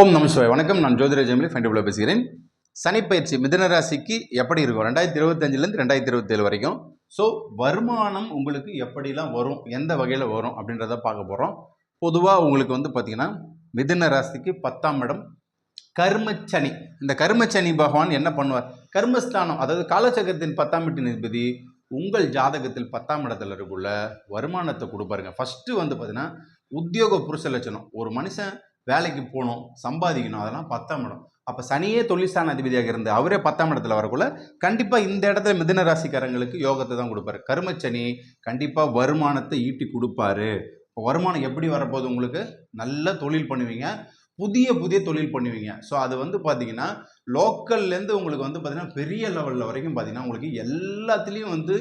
ஓம் நம சிவாய். வணக்கம். நான் ஜோதிர ஜெமிலி ஃபைண்டபிள் பேசுகிறேன். சனிப்பயிற்சி மிதுன ராசிக்கு எப்படி இருக்கும்? ரெண்டாயிரத்தி இருபத்தஞ்சிலேருந்து ரெண்டாயிரத்தி இருபத்தேழு வரைக்கும். ஸோ வருமானம் உங்களுக்கு எப்படிலாம் வரும்? எந்த வகையில் வரும்? அப்படின்றத பார்க்க போகிறோம் பொதுவாக உங்களுக்கு வந்து பார்த்திங்கன்னா மிதன ராசிக்கு பத்தாம் இடம் கர்மச்சனி. இந்த கர்மச்சனி பகவான் என்ன பண்ணுவார்? கர்மஸ்தானம் அதாவது காலச்சக்கரத்தின் பத்தாம் வீட்டு நிதிபதி உங்கள் ஜாதகத்தில் பத்தாம் இடத்துல இருக்குள்ள வருமானத்தை கொடுப்பாருங்க. ஃபஸ்ட்டு வந்து பார்த்தீங்கன்னா உத்தியோக புருஷ லட்சணம். ஒரு மனுஷன் வேலைக்கு போகணும் சம்பாதிக்கணும் அதெல்லாம் பத்தாம் இடம். அப்போ சனியே தொழிற்சான அதிபதியாக இருந்து அவரே பத்தாம் இடத்துல வரக்குள்ள கண்டிப்பாக இந்த இடத்துல மிதன ராசிக்காரங்களுக்கு யோகத்தை தான் கொடுப்பாரு. கருமச்சனி கண்டிப்பாக வருமானத்தை ஈட்டி கொடுப்பாரு. இப்போ வருமானம் எப்படி வரப்போகுது உங்களுக்கு? நல்ல தொழில் பண்ணுவீங்க. புதிய புதிய தொழில் பண்ணுவீங்க. ஸோ அது வந்து பார்த்தீங்கன்னா லோக்கல்லேருந்து உங்களுக்கு வந்து பார்த்தீங்கன்னா பெரிய லெவலில் வரைக்கும் பார்த்தீங்கன்னா உங்களுக்கு எல்லாத்துலேயும் வந்து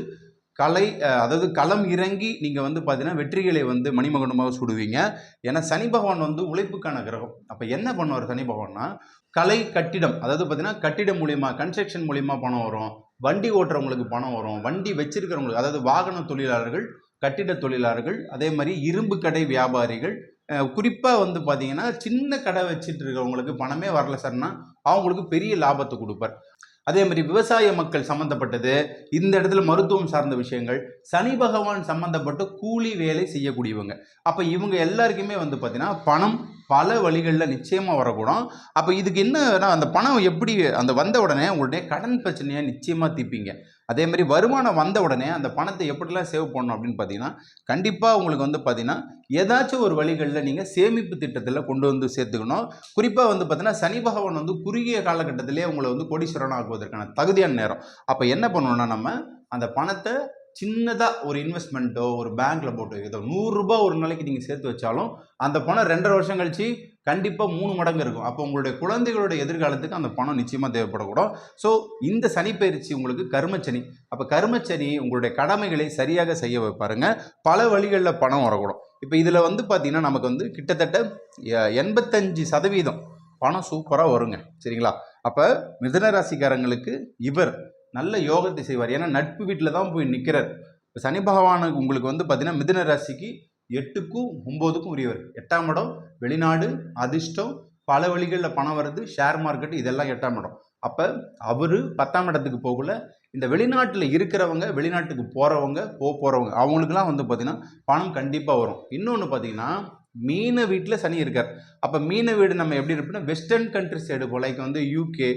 கலை அதாவது களம் இறங்கி நீங்கள் வந்து பார்த்தீங்கன்னா வெற்றிகளை வந்து மணிமகுடமாக சுடுவீங்க. ஏன்னா சனி பகவான் வந்து உழைப்புக்கான கிரகம். அப்போ என்ன பண்ணுவார் சனி பகவான்னா கலை கட்டிடம் அதாவது பார்த்தீங்கன்னா கட்டிடம் மூலியமா கன்ஸ்ட்ரக்ஷன் மூலியமா பணம் வரும். வண்டி ஓட்டுறவங்களுக்கு பணம் வரும். வண்டி வச்சிருக்கிறவங்களுக்கு அதாவது வாகன தொழிலாளர்கள் கட்டிட தொழிலாளர்கள் அதே மாதிரி இரும்பு கடை வியாபாரிகள் குறிப்பாக வந்து பார்த்தீங்கன்னா சின்ன கடை வச்சுட்டு இருக்கிறவங்களுக்கு பணமே வரல சார்னா அவங்களுக்கு பெரிய லாபத்தை கொடுப்பார். அதே மாதிரி விவசாய மக்கள் சம்மந்தப்பட்டது இந்த இடத்துல மருத்துவம் சார்ந்த விஷயங்கள் சனி பகவான் சம்மந்தப்பட்ட கூலி வேலை செய்யக்கூடியவங்க. அப்போ இவங்க எல்லாருக்குமே வந்து பார்த்தீங்கன்னா பணம் பல வழிகளில் நிச்சயமாக வரக்கூடும். அப்போ இதுக்கு என்னன்னா அந்த பணம் எப்படி அந்த வந்த உடனே உங்களுடைய கடன் பிரச்சனையை நிச்சயமாக தீர்ப்பீங்க. அதே மாதிரி வருமானம் வந்த உடனே அந்த பணத்தை எப்படிலாம் சேவ் பண்ணணும் அப்படின்னு பார்த்தீங்கன்னா கண்டிப்பாக உங்களுக்கு வந்து பார்த்தீங்கன்னா ஏதாச்சும் ஒரு வழிகளில் நீங்கள் சேமிப்பு திட்டத்தில் கொண்டு வந்து சேர்த்துக்கணும். குறிப்பாக வந்து பார்த்தீங்கன்னா சனி பகவான் வந்து குறுகிய காலகட்டத்திலே உங்களை வந்து கோடீஸ்வரன் ஆக்குவதற்கான தகுதியான நேரம். அப்போ என்ன பண்ணணும்னா நம்ம அந்த பணத்தை சின்னதாக ஒரு இன்வெஸ்ட்மெண்ட்டோ ஒரு பேங்க்கில் போட்டு வைக்கிறதோ நூறுரூபா ஒரு நாளைக்கு நீங்கள் சேர்த்து வச்சாலும் அந்த பணம் ரெண்டரை வருஷம் கழிச்சு கண்டிப்பாக மூணு மடங்கு இருக்கும். அப்போ உங்களுடைய குழந்தைகளோட எதிர்காலத்துக்கு அந்த பணம் நிச்சயமாக தேவைப்படக்கூடும். ஸோ இந்த சனி பயிற்சி உங்களுக்கு கருமச்சனி. அப்போ கருமச்சனி உங்களுடைய கடமைகளை சரியாக செய்ய வைப்பாருங்க பல வழிகளில் பணம் வரக்கூடும். இப்போ இதில் வந்து பார்த்திங்கன்னா நமக்கு வந்து கிட்டத்தட்ட எண்பத்தஞ்சு சதவீதம் பணம் சூப்பராக வருங்க. சரிங்களா? அப்போ மிதனராசிக்காரங்களுக்கு இவர் நல்ல யோகத்தை செய்வார். ஏன்னா நட்பு வீட்டில் தான் போய் நிற்கிறார் இப்போ சனி பகவானுக்கு உங்களுக்கு வந்து பார்த்தீங்கன்னா மிதுன ராசிக்கு எட்டுக்கும் ஒம்போதுக்கும் உரியவர். எட்டாம் இடம் வெளிநாடு அதிர்ஷ்டம் பல வழிகளில் பணம் வருது ஷேர் மார்க்கெட் இதெல்லாம் எட்டாம் இடம். அப்போ அவர் பத்தாம் இடத்துக்கு போகல. இந்த வெளிநாட்டில் இருக்கிறவங்க வெளிநாட்டுக்கு போகிறவங்க போக போகிறவங்க அவங்களுக்குலாம் வந்து பார்த்திங்கன்னா பணம் கண்டிப்பாக வரும். இன்னொன்று பார்த்தீங்கன்னா மீன வீட்டில் சனி இருக்கார். அப்போ மீன வீடு நம்ம எப்படி இருப்போம்னா வெஸ்டர்ன் கண்ட்ரி சைடு போல் லைக் வந்து யூகே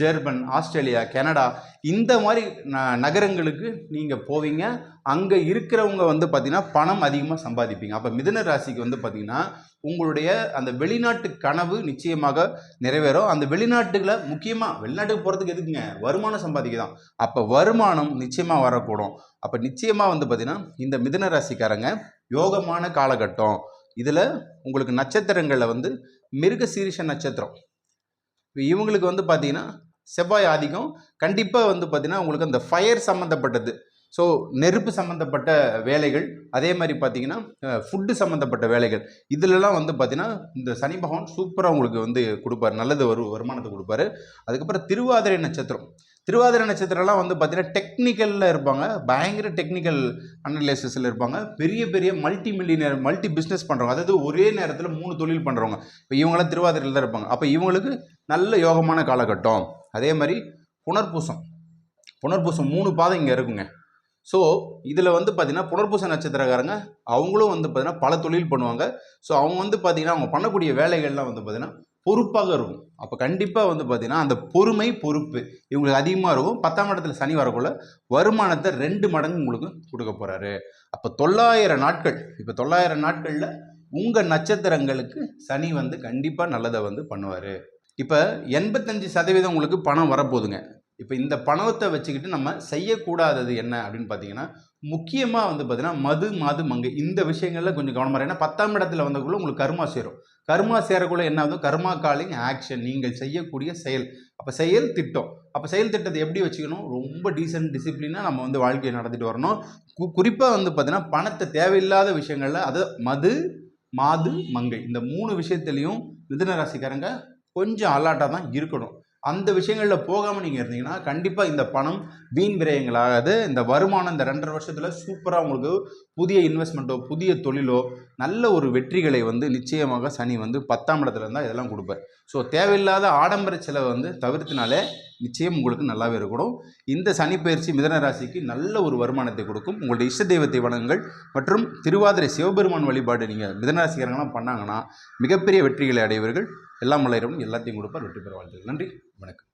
ஜெர்மன் ஆஸ்திரேலியா கனடா இந்த மாதிரி ந நகரங்களுக்கு நீங்கள் போவீங்க. அங்கே இருக்கிறவங்க வந்து பார்த்திங்கன்னா பணம் அதிகமாக சம்பாதிப்பீங்க. அப்போ மிதன ராசிக்கு வந்து பார்த்திங்கன்னா உங்களுடைய அந்த வெளிநாட்டு கனவு நிச்சயமாக நிறைவேறும். அந்த வெளிநாட்டுகளை முக்கியமாக வெளிநாட்டுக்கு போகிறதுக்கு எதுக்குங்க? வருமானம் சம்பாதிக்க தான் அப்போ வருமானம் நிச்சயமாக வரக்கூடும். அப்போ நிச்சயமாக வந்து பார்த்திங்கன்னா இந்த மிதன ராசிக்காரங்க யோகமான காலகட்டம். இதில் உங்களுக்கு நட்சத்திரங்களில் வந்து மிருக சீரிஷ நட்சத்திரம். இவங்களுக்கு வந்து பார்த்தீங்கன்னா செவ்வாய் ஆதிக்கம். கண்டிப்பாக வந்து பார்த்தீங்கன்னா உங்களுக்கு அந்த ஃபயர் சம்மந்தப்பட்டது ஸோ நெருப்பு சம்மந்தப்பட்ட வேலைகள் அதே மாதிரி பார்த்தீங்கன்னா ஃபுட்டு சம்மந்தப்பட்ட வேலைகள். இதிலெல்லாம் வந்து பார்த்தீங்கன்னா இந்த சனி பகவான் சூப்பராக உங்களுக்கு வந்து கொடுப்பாரு. நல்லது வரு வருமானத்தை கொடுப்பாரு. அதுக்கப்புறம் திருவாதிரை நட்சத்திரம். திருவாதிரை நட்சத்திரம்லாம் வந்து பார்த்தீங்கன்னா டெக்னிக்கலில் இருப்பாங்க. பயங்கர டெக்னிக்கல் அனலைசிஸில் இருப்பாங்க. பெரிய பெரிய மல்டி மில்லியனர் மல்டி பிஸ்னஸ் பண்ணுறவங்க அதாவது ஒரே நேரத்தில் மூணு தொழில் பண்ணுறவங்க இப்போ இவங்களாம் திருவாதிரையில் தான் இருப்பாங்க. அப்போ இவங்களுக்கு நல்ல யோகமான காலகட்டம். அதே மாதிரி புனர்பூசம். புனர்பூசம் மூணு பாதம் இங்கே இருக்குங்க. ஸோ இதில் வந்து பார்த்தீங்கன்னா புனர்பூச நட்சத்திரக்காரங்க அவங்களும் வந்து பார்த்தீங்கன்னா பல தொழில் பண்ணுவாங்க. ஸோ அவங்க வந்து பார்த்தீங்கன்னா அவங்க பண்ணக்கூடிய வேலைகள்லாம் வந்து பார்த்தீங்கன்னா பொறுப்பாக இருக்கும். அப்போ கண்டிப்பாக வந்து பார்த்தீங்கன்னா அந்த பொறுமை பொறுப்பு இவங்களுக்கு அதிகமாக இருக்கும். பத்தாம் இடத்துல சனி வரக்குள்ள வருமானத்தை ரெண்டு மடங்கு உங்களுக்கு கொடுக்க போகிறாரு அப்போ தொள்ளாயிரம் நாட்கள் இப்போ தொள்ளாயிரம் நாட்களில் உங்கள் நட்சத்திரங்களுக்கு சனி வந்து கண்டிப்பாக நல்லதை வந்து பண்ணுவார். இப்போ எண்பத்தஞ்சு சதவீதம் உங்களுக்கு பணம் வரப்போகுதுங்க. இப்போ இந்த பணத்தை வச்சுக்கிட்டு நம்ம செய்யக்கூடாதது என்ன அப்படின்னு பார்த்தீங்கன்னா முக்கியமாக வந்து பார்த்தீங்கன்னா மது மாது மங்கை இந்த விஷயங்கள்ல கொஞ்சம் கவனமாக ஏன்னா பத்தாம் இடத்துல வந்தக்குள்ள உங்களுக்கு கருமா சேரும். கர்மா சேரக்குள்ள என்ன ஆகுது? கர்மா காலிங் ஆக்ஷன் நீங்கள் செய்யக்கூடிய செயல். அப்போ செயல் திட்டம். அப்போ செயல் திட்டத்தை எப்படி வச்சுக்கணும்? ரொம்ப டீசென்ட் டிசிப்ளினாக நம்ம வந்து வாழ்க்கையை நடத்திட்டு வரணும். கு குறிப்பாக வந்து பார்த்தீங்கன்னா பணத்தை தேவையில்லாத விஷயங்களில் அது மது மாது மங்கை. இந்த மூணு விஷயத்துலையும் மிதுன ராசிக்காரங்க கொஞ்சம் அலாட்டாக தான் இருக்கணும். அந்த விஷயங்களில் போகாமல் நீங்கள் இருந்தீங்கன்னா கண்டிப்பாக இந்த பணம் வீண் விரயங்களாகாது. இந்த வருமானம் இந்த ரெண்டரை வருஷத்தில் சூப்பராக உங்களுக்கு புதிய இன்வெஸ்ட்மெண்ட்டோ புதிய தொழிலோ நல்ல ஒரு வெற்றிகளை வந்து நிச்சயமாக சனி வந்து பத்தாம் இடத்துல இருந்தால் இதெல்லாம் கொடுப்பார். ஸோ தேவையில்லாத ஆடம்பர செலவை வந்து தவிர்த்தினாலே நிச்சயம் உங்களுக்கு நல்லாவே இருக்கணும். இந்த சனி பயிற்சி மிதன ராசிக்கு நல்ல ஒரு வருமானத்தை கொடுக்கும். உங்களுடைய இஷ்ட தெய்வத்தை வணங்குங்கள். மற்றும் திருவாதிரை சிவபெருமான் வழிபாடு நீங்கள் மிதனராசிக்காரங்களாம் பண்ணாங்கன்னா மிகப்பெரிய வெற்றிகளை அடைவீர்கள். எல்லாம் மலையிறவன் எல்லாத்தையும் கொடுப்பார் வெற்றி பெற வாழ்த்துக்கள் நன்றி. வணக்கம்.